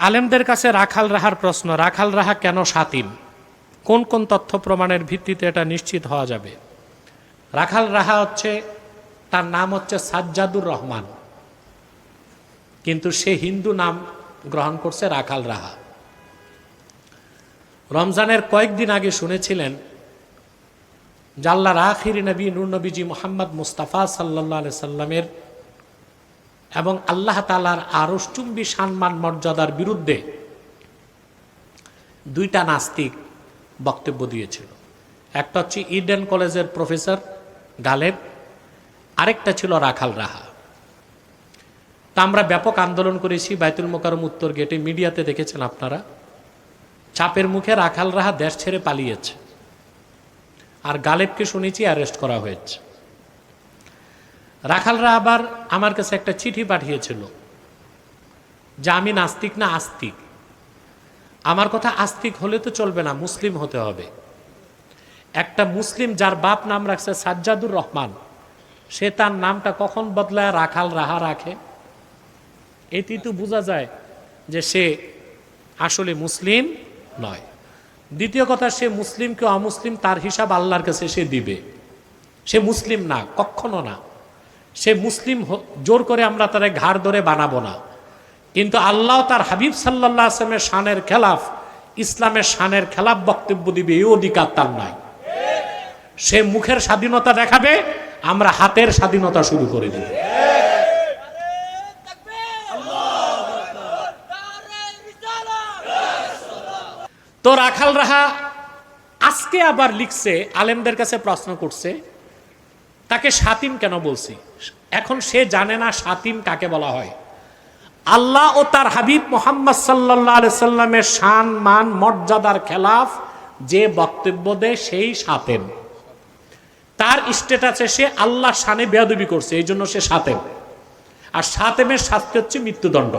আলেমদের কাছে রাখাল রাহার প্রশ্ন, রাখাল রাহা কেন সাতিম কোন কোন তথ্য প্রমাণের ভিত্তিতে এটা নিশ্চিত হওয়া যাবে? রাখাল রাহা হচ্ছে, তার নাম হচ্ছে সাজ্জাদুর রহমান। কিন্তু সে হিন্দু নাম গ্রহণ করছে রাখাল রাহা। রমজানের কয়েকদিন আগে শুনেছিলেন, জাল্লার আখির নবী নূর নবীজি মোহাম্মদ মুস্তাফা সাল্লাহ সাল্লামের এবং আল্লাহ তালার আরষ্টুম্বী সম্মান মর্যাদার বিরুদ্ধে দুইটা নাস্তিক বক্তব্য দিয়েছিল। একটা হচ্ছে ইডেন কলেজের প্রফেসর গালেব, আরেকটা ছিল রাখাল রাহা। তা আমরা ব্যাপক আন্দোলন করেছি বাইতুল মোকারম উত্তর গেটে, মিডিয়াতে দেখেছেন আপনারা। চাপের মুখে রাখাল রাহা দেশ ছেড়ে পালিয়েছে। আর গালেবকে শুনেছি অ্যারেস্ট করা হয়েছে। রাখালরা আবার আমার কাছে একটা চিঠি পাঠিয়েছিল। যে আমি নাস্তিক না আস্তিক? আমার কথা আস্তিক হলে তো চলবে না, মুসলিম হতে হবে। একটা মুসলিম যার বাপ নাম রাখছে সাজ্জাদুর রহমান, সে তার নামটা কখন বদলায় রাখাল রাহা রাখে? এটি তো বোঝা যায় যে সে আসলে মুসলিম নয়। দ্বিতীয় কথা, সে মুসলিমকে অমুসলিম তার হিসাব আল্লাহর কাছে সে দিবে। সে মুসলিম না কখনো না। সে মুসলিম জোর করে আমরা তারে ঘাড় ধরে বানাবো না। কিন্তু আল্লাহ তার হাবিব সাল্লাহ আসলামের শানের খেলাফ, ইসলামের শানের খেলাফ বক্তব্য দিবে এই অধিকার তার নাই। সে মুখের স্বাধীনতা দেখাবে, আমরা হাতের স্বাধীনতা শুরু করে দেব। তো রাখাল রাহা আজকে আবার লিখছে, আলেমদের কাছে প্রশ্ন করছে তাকে সাতিম কেন বলছি? এখন সে জানে না সাতিম কাকে বলা হয়। আল্লাহ ও তার হাবিব মোহাম্মদ সাল্লাহ সাল্লামের শান, মান, মর্যাদার খেলাফ যে বক্তব্য দেয় সেই সাতেম তার স্টেটাসে সে আল্লাহ শানে বেয়াদবি করছে এই জন্য সে সাতেম আর সাতেমের শাস্তি হচ্ছে মৃত্যুদণ্ড।